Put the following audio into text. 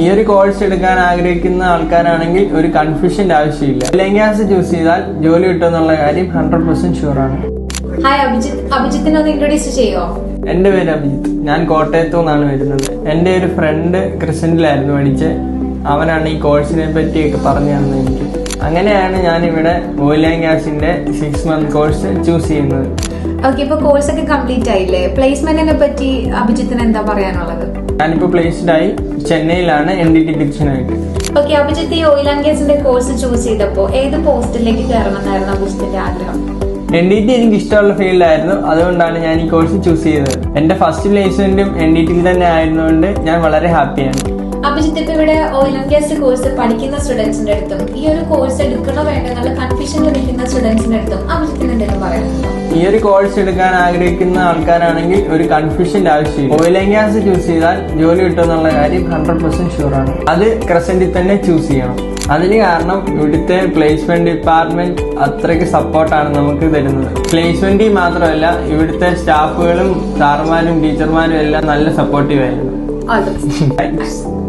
ഈ ഒരു കോഴ്സ് എടുക്കാൻ ആഗ്രഹിക്കുന്ന ആൾക്കാരാണെങ്കിൽ ഒരു കൺഫ്യൂഷന്റെ ആവശ്യമില്ല. ലെങ്കാസ് ചൂസ് ചെയ്താൽ ജോലി കിട്ടുമെന്നുള്ള കാര്യം ഹൺഡ്രഡ് പെർസെന്റ് ഷുവർ ആണ്. ഹായ് അഭിജിത്ത്. അഭിജിത്തിനെ ഒന്ന് ഇൻട്രൊഡ്യൂസ് ചെയ്യോ? എന്റെ പേര് അഭിജിത്ത്. ഞാൻ കോട്ടയത്തു നിന്നാണ് വരുന്നത്. എന്റെ ഒരു ഫ്രണ്ട് ക്രിസന്റിലായിരുന്നു പഠിച്ച്. അവനാണ് ഈ കോഴ്സിനെ പറ്റിയൊക്കെ പറഞ്ഞു തന്നത് എനിക്ക്. അങ്ങനെയാണ് ഞാൻ ഇവിടെ ഓയിൽ ആൻഡ് ഗ്യാസിന്റെ സിക്സ് മന്ത് കോഴ്സ് ചൂസ് ചെയ്യുന്നത്. ഓക്കെ ഇപ്പൊ കോഴ്സ് ഒക്കെ കംപ്ലീറ്റ് ആയില്ലേ? പ്ലേസ്മെന്റിനെ പറ്റി അഭിജിത്തിന് എന്താ പറയാനുള്ളത്? ഞാനിപ്പോ പ്ലേസ്ഡ് ആയി ചെന്നൈയിലാണ് N D T okay Abhijith ഈ ഓയിൽ ആൻഡ് ഗ്യാസിന്റെ കോഴ്സ് ചൂസ് ചെയ്തപ്പോ ഏത് പോസ്റ്റിലേക്ക് കയറണമെന്നായിരുന്നു അഭിജിത്തിന്റെ ആഗ്രഹം? എൻ ഡി ടി എനിക്ക് ഇഷ്ടമുള്ള ഫീൽഡായിരുന്നു അതുകൊണ്ടാണ് ഞാൻ ഈ കോഴ്സ് ചൂസ് ചെയ്തത്. എന്റെ ഫസ്റ്റ് പ്ലേസ്മെന്റും എൻ ഡി ടിയിൽ തന്നെ ആയിരുന്നുകൊണ്ട് ഞാൻ വളരെ ഹാപ്പിയാണ് അഭിജിത്ത് ഇപ്പൊ ഇവിടെ ഓയിൽ ആൻഡ് ഗ്യാസ് കോഴ്സ് പഠിക്കുന്ന സ്റ്റുഡൻസിന്റെ അടുത്തും ഈ ഒരു കോഴ്സ് എടുക്കണോ വേണ്ട എന്നുള്ള കൺഫ്യൂഷൻ നിൽക്കുന്ന സ്റ്റുഡൻസിന്റെ അടുത്തും അഭിജിത്തിന് എന്തെങ്കിലും പറയാനുണ്ടോ? ഈ ഒരു കോഴ്സ് എടുക്കാൻ ആഗ്രഹിക്കുന്ന ആൾക്കാരാണെങ്കിൽ ഒരു കൺഫ്യൂഷന്റെ ആവശ്യമില്ല. ഓയിൽ ആൻഡ് ഗ്യാസ് ചൂസ് ചെയ്താൽ ജോലി കിട്ടുമെന്നുള്ള കാര്യം ഹൺഡ്രഡ് പെർസെന്റ് ഷുവർ ആണ്. അത് ക്രസന്റിൽ തന്നെ ചൂസ് ചെയ്യണം. അതിന് കാരണം ഇവിടുത്തെ പ്ലേസ്മെന്റ് ഡിപ്പാർട്ട്മെന്റ് അത്രയ്ക്ക് സപ്പോർട്ടാണ് നമുക്ക് തരുന്നത്. പ്ലേസ്മെന്റിൽ മാത്രമല്ല ഇവിടുത്തെ സ്റ്റാഫുകളും സാറുമാരും ടീച്ചർമാരും എല്ലാം നല്ല സപ്പോർട്ടീവ് ആയിരുന്നു.